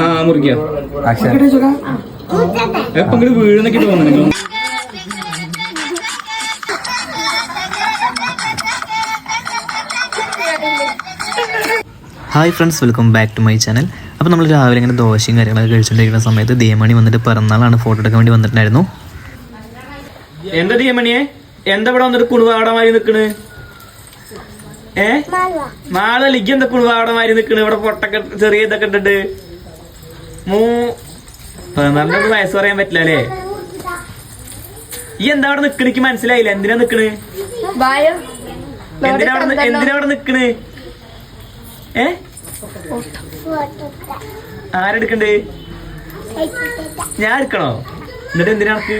ആ മുറിക്കാം. എപ്പം ഇങ്ങോട്ട് വീഴുന്നൊക്കെ തോന്നുന്നു hi friends welcome back to my channel. അപ്പോൾ നമ്മൾ രാവിലെ ഇങ്ങനെ ദോശയും കാര്യങ്ങളൊക്കെ കഴിച്ചുകൊണ്ടിരിക്കുന്ന സമയത്ത് ദിയമണി വന്നിട്ട് പിറന്നാളാണ് ഫോട്ടോ എടുക്കാൻ വേണ്ടി വന്നിട്ടുണ്ടായിരുന്നു. എന്താ ദിയമണിയെ എന്താ ഇവിടെ വന്നിട്ട് കുണുവാടമാരി നിൽക്കണ് ഏ? മാള. ലിഗ് എന്താ കുണുവാടമാരി നിൽക്കണ് ഇവിടെ പൊട്ടൊക്കെ ചെറിയ ഇതൊക്കെ ഇട്ടിട്ട്. മൂ. പതിനാറിനൊക്കെ വയസ്സ് പറയാൻ പറ്റില്ല അല്ലേ? ഈ എന്താ അവിടെ നിക്കണിക്ക് മനസ്സിലായില്ല. എന്തിനാ നിക്കണ്? എന്തിനാ അവിടെ എന്തിനാ അവിടെ നിക്കണ്? ഏ? ആരെടുക്കണ്ട്? ഞാൻ എടുക്കണോ? എന്നിട്ട് എന്തിനാ നക്ക്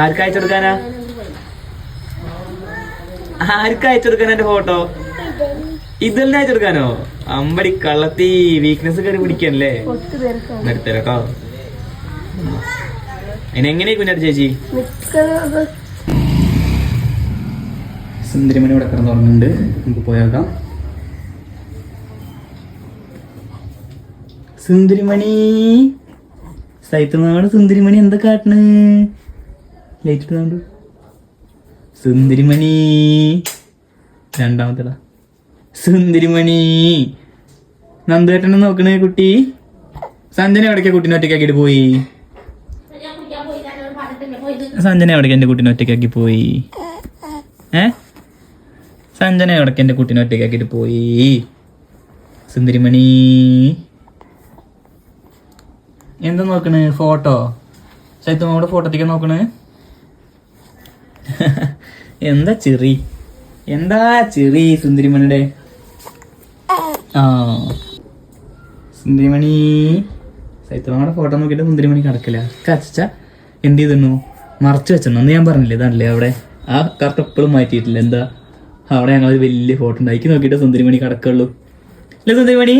ആർക്ക് അയച്ചെടുക്കാനാ ആർക്ക് എന്റെ ഫോട്ടോ? ഇതെല്ലാം ചെറുക്കാനോ അമ്പടി കള്ളത്തി വീക്ക്നെസ് കയറി പിടിക്കണല്ലേ? നിർത്തരക്കോ അതിനെങ്ങനെ കുഞ്ഞാട്ട് ചേച്ചി? സുന്ദരിമണി ഇവിടെ കിടന്നുറങ്ങുന്നുണ്ട്. നമുക്ക് പോയേക്കാം സുന്ദരിമണി. സൈത്തനാട് സുന്ദരിമണി എന്താ കാട്ടണ്? ലൈറ്റ് ഇട്ടുകൊണ്ട് സുന്ദരിമണി. രണ്ടാമത്തേടാ സുന്ദരിമണി. നന്ദേട്ടനെ നോക്കണേ കുട്ടി. സഞ്ജന എവിടേക്കാ കുട്ടീനെ ഒറ്റയ്ക്കാക്കിട്ട് പോയി? സഞ്ജന എവിടേക്ക് എന്റെ കുട്ടീനെ ഒറ്റയ്ക്കാക്കി പോയി? ഏ? സഞ്ജന എവിടേക്ക് എന്റെ കുട്ടീനെ ഒറ്റയ്ക്കാക്കിട്ട് പോയി? സുന്ദരിമണി. എന്താ നോക്കണ് ഫോട്ടോ? ചൈത്തമ്മയുടെ ഫോട്ടോത്തേക്ക് നോക്കണേ? എന്താ ചെറി? എന്താ ചെറി സുന്ദരിമണിയുടെ? സുന്ദരിമണി. സൈത്തമ്മയുടെ ഫോട്ടോ നോക്കിയിട്ട് സുന്ദരിമണി കിടക്കില്ല കച്ച എന്ത് ചെയ്തിരുന്നു? മറച്ചു വെച്ചെന്നു അന്ന് ഞാൻ പറഞ്ഞില്ലേ ഇതാണല്ലേ അവിടെ? ആ കറക്റ്റ് എപ്പോഴും മാറ്റിയിട്ടില്ല എന്താ? അവിടെ ഞങ്ങൾ വലിയ ഫോട്ടോ ഉണ്ടാക്കി നോക്കിയിട്ട് സുന്ദരിമണി കിടക്കുള്ളൂ. അല്ലേ സുന്ദരിമണി?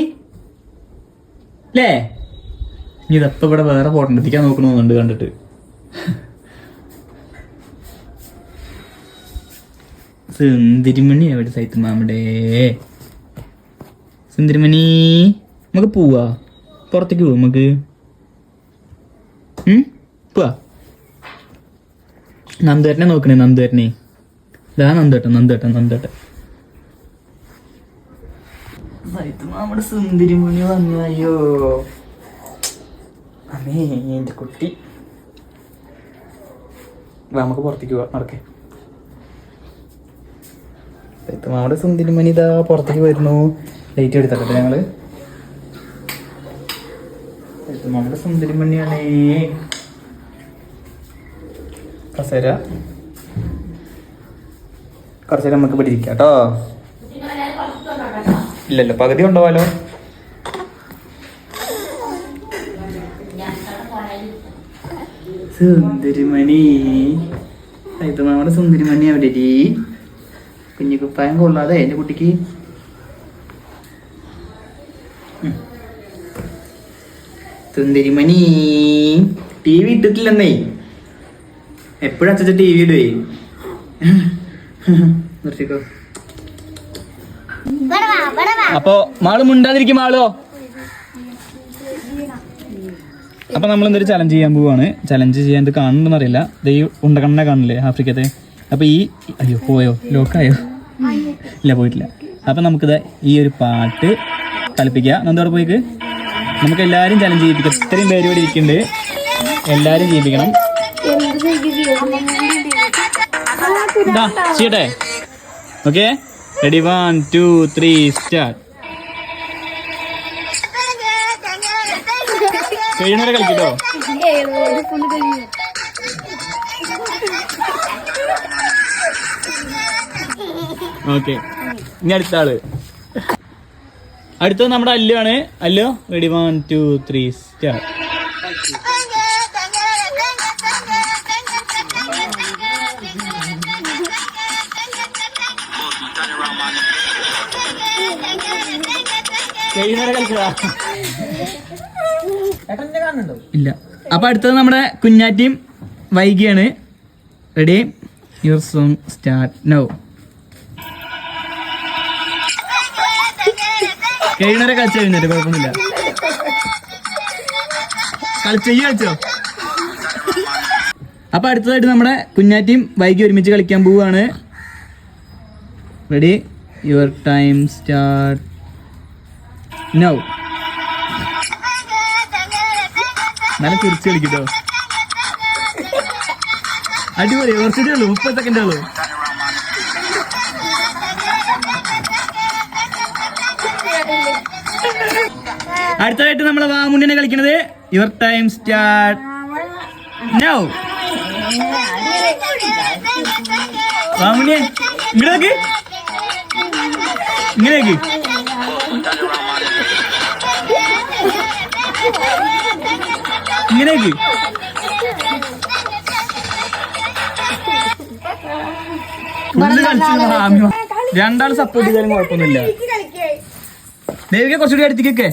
അല്ലേ ഇനി ഇതപ്പം ഇവിടെ വേറെ ഫോട്ടോ എത്തിക്കാൻ നോക്കണമെന്നുണ്ട് കണ്ടിട്ട്. സുന്ദരിമണി എവിടെ സൈത്ത് സുന്ദരിമണി നമുക്ക് പോവാ. പുറത്തേക്ക് പോവാ നമുക്ക്? പോവാ. നന്ദേട്ടനെ നോക്കണേ നന്ദേട്ടനെ ഇതാ നന്ദേട്ടൻ നന്ദേട്ടൻ നന്ദേട്ടൻ നമ്മുടെ സുന്ദരിമണി വന്നു അയ്യോ. അമ്മേ എന്റെ കുട്ടി. നമുക്ക് പുറത്തേക്ക് പോവാം നടക്കേ. നമ്മുടെ സുന്ദരിമണി ഇതാ പുറത്തേക്ക് വരുന്നു. ലൈറ്റ് എടുത്തട്ടെ ഞങ്ങൾ. നമ്മുടെ സുന്ദരിമണിയാണേ കസേര. കുറച്ചേരം നമുക്ക് ഇരിക്കാം കേട്ടോ. ഇല്ലല്ലോ പകുതി കൊണ്ടുപോകാലോ സുന്ദരിമണി. ഇത് നമ്മുടെ സുന്ദരിമണി അവിടെ കുഞ്ഞിക്കുപ്പായം കുപ്പായം കൊള്ളാതെ എന്റെ കുട്ടിക്ക് സുന്ദരിമണി. T V ഇട്ടിട്ടില്ലെന്നേ. എപ്പോഴും അച്ഛച്ച ടി വി ഇടുവേ? നിർത്തിക്കോ. അപ്പോ മാൾ മുണ്ടാതിരിക്കും മാളോ? അപ്പൊ നമ്മൾ എന്തൊരു ചലഞ്ച് ചെയ്യാൻ പോവാണ്. ചലഞ്ച് ചെയ്യാൻ ഇത് കാണുന്നുണ്ടെന്ന് അറിയില്ല. ഈ കാണില്ലേ ആഫ്രിക്കത്തെ? അപ്പൊ ഈ അയ്യോ പോയോ? ലോക്കായോ? ഇല്ല പോയിട്ടില്ല. അപ്പൊ നമുക്കിത് ഈ ഒരു പാട്ട് കളിപ്പിക്കുക എന്താ പോയിക്ക്. നമുക്ക് എല്ലാവരും ചലഞ്ച് ചെയ്യിപ്പിക്കാം. ഇത്രയും പേര് ഇവിടെ ഇരിക്കുന്നുണ്ട്. എല്ലാവരും ചെയ്യിപ്പിക്കണം. ചെയ്യട്ടെ? Okay ready one two three start കഴിയുന്നവരെ കളിക്കട്ടോ. ഓക്കെ ഇനി അടുത്ത ആൾ. അടുത്തത് നമ്മുടെ അല്ലു ആണ് Allu ready one two three star ഇല്ല. അപ്പൊ അടുത്തത് നമ്മുടെ കുഞ്ഞാറ്റിയും വൈകിയാണ്. Ready your song start now കഴിയുന്നവരെ കളിച്ചു കഴിഞ്ഞിട്ട് കുഴപ്പമൊന്നുമില്ല. കളിച്ചോ ഈ കളിച്ചോ? അപ്പൊ അടുത്തതായിട്ട് നമ്മുടെ കുഞ്ഞാറ്റിയും വൈകി ഒരുമിച്ച് കളിക്കാൻ പോവുകയാണ്. Ready your time start now നല്ല തിരിച്ചു കളിക്കട്ടോ. അടിപൊളി കുറച്ചിട്ടേ ഉള്ളൂ മുപ്പത് സെക്കൻഡേ ഉള്ളൂ. അടുത്തതായിട്ട് നമ്മളെ വാമുണ്ണിനെ കളിക്കണത് your time start now Vamunni ഇങ്ങോട്ടേക്ക് ഇങ്ങനെയൊക്കെ ഇങ്ങനെയൊക്കെ ഫുള്ള് കളിച്ചു ഹാമി രണ്ടാൾ സപ്പോർട്ട് ചെയ്താലും കുഴപ്പമൊന്നുമില്ല. ദേവിക കുറച്ചുകൂടി അടുത്തേക്കൊക്കെ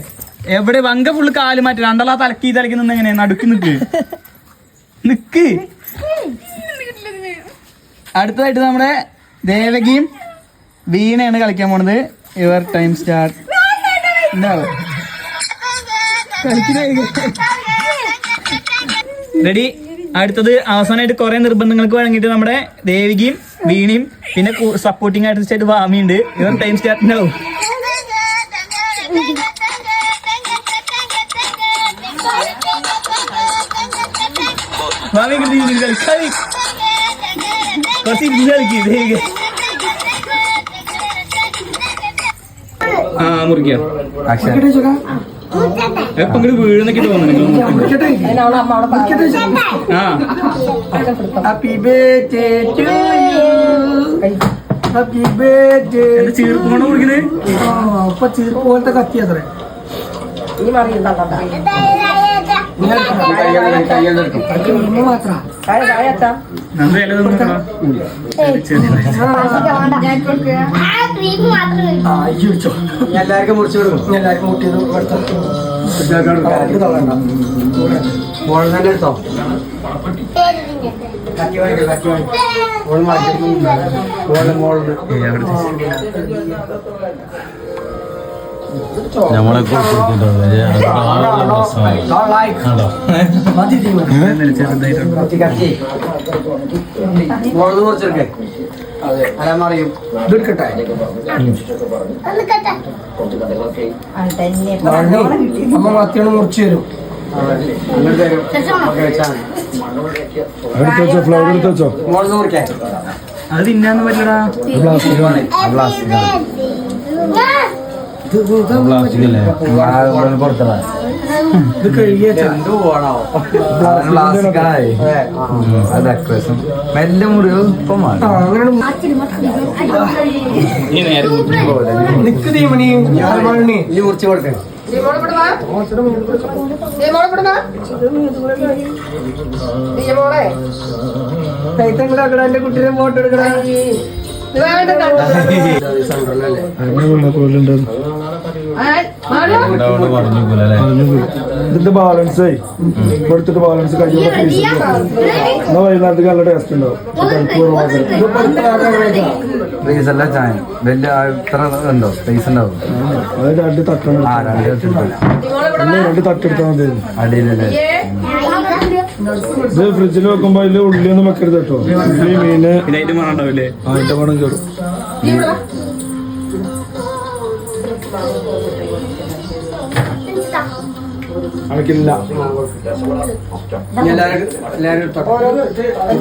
എവിടെ വങ്ക ഫുള്ള് കാൽ മാറ്റി രണ്ടാളാ തലക്കി തലക്കി നിന്ന് എങ്ങനെ നടുക്ക് നിക്ക്. നിക്ക്. അടുത്തതായിട്ട് നമ്മുടെ ദേവകിയും വീണയാണ് കളിക്കാൻ പോണത്. യുവർ ടൈം സ്റ്റാർട്ട് റെഡി അടുത്തത് അവസാനമായിട്ട് കുറെ നിർബന്ധങ്ങൾക്ക് വഴങ്ങിയിട്ട് നമ്മുടെ ദേവികയും വീണയും പിന്നെ സപ്പോർട്ടിങ് ആർട്ടിസ്റ്റ് ആയിട്ട് വാമിയുണ്ട് യുവർ ടൈം സ്റ്റാർട്ട് വാമി കിട്ടി കളി കുറച്ച് ഇരുന്ന് കളിക്ക് ദേവിക ആ മുറിക്കാം. എപ്പം ഇങ്ങോട്ട് വീഴുന്നൊക്കെ തോന്നുന്നു ആ. Happy birthday to you. Happy birthday. എന്താ ചീർപ്പോണോ ആ, ഇപ്പൊ ചീർപ്പ് പോലത്തെ കത്തി അത്രേ. മാത്രം നന്ദി എല്ലാവർക്കും മുറിച്ചു കൊടുക്കും എല്ലാവർക്കും മുട്ടിയത് തന്നെ എടുത്തോ കത്തി വാങ്ങിക്കോ കത്തി വാങ്ങിക്കോ മോൾ മാറ്റി മോളുടെ നമ്മളെ അലമറിയും ഇതെടുക്കട്ടെ മുറിച്ചു തരും എടുത്ത് വെച്ചോ ഫ്ലവർ എടുത്ത് വെച്ചോ അത് പ്ലാസ്റ്റിക് അല്ലേ പുറത്തല്ല ഇത് കഴുകിയ എന്ത് പോണോ മെല്ലെ മുറിവ് ഇപ്പം നീ നിക്ക് തീമണി ഞാൻ മണി ഈ മുറിച്ച് കൊടുക്കേ. കുട്ടിയെ ഫോട്ടോ എടുക്കണേ ഇതിന്റെ ബാലൻസ് ആയി. കൊടുത്തിട്ട് ബാലൻസ് കഴിയുമ്പോൾ എന്നാ വൈകുന്നേരത്തേക്ക് നല്ല ടേസ്റ്റ് ഉണ്ടാവും. അല്ല ചായ. വലിയ ഇത്ര ഉണ്ടോ? പൈസ ഉണ്ടാവും. അത് തട്ടണം രണ്ട് തട്ടെടുത്താൽ മതി. അടിയിലല്ലേ? ഇത് ഫ്രിഡ്ജിൽ വെക്കുമ്പോ അതിൽ ഉള്ളിയൊന്നും വെക്കരുത് കേട്ടോ. ഉള്ളി മീന് അതിന്റെ മണം കേടും. എല്ലാരും എല്ലാവരും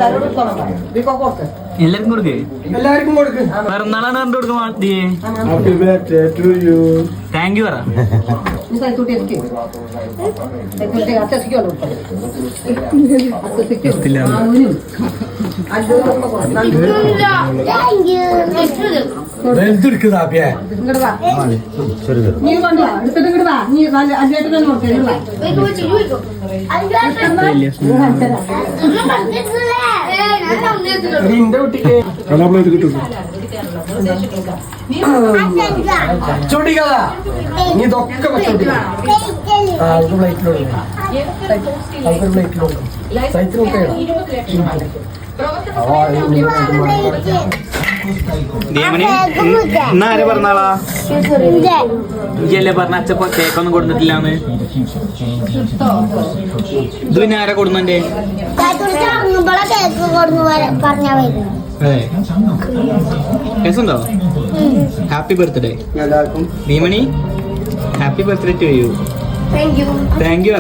എല്ലാവരും. എല്ലാവർക്കും കൊടുക്കേ. എല്ലാവർക്കും കൊടുക്ക്. പിറന്നാളാണ് കണ്ടു കൊടുക്കും happy birthday to you thank you പറ. എന്തെടുക്കുന്ന നിന്റെ കുട്ടിക്ക് കണ്ണാ പ്ലേറ്റ് കിട്ടും ചോട്ടിക്കാതാ നീ ഇതൊക്കെ വെച്ചോട്ടിക്കാ ആ അത് പ്ലേറ്റിലോട്ട് അത് പ്ലേറ്റിലോട്ട് സൈറ്റിൽ ദേമണി ഇന്ന് ആരെ പറഞ്ഞാളാ? ഇല്ലേ പറഞ്ഞ അച്ഛ കേക്കൊന്നും കൊടുത്തിട്ടില്ലാന്ന്? ഇത് പിന്നെ ആരാ കൊടുന്നെ ഇറങ്ങുമ്പോഴെ കേക്ക് കൊടുന്നു പറഞ്ഞാ വരുന്നു രസമുണ്ടോ ഹാപ്പി ബർത്ത്ഡേ എല്ലാവർക്കും Bhimani happy birthday to you thank you thank you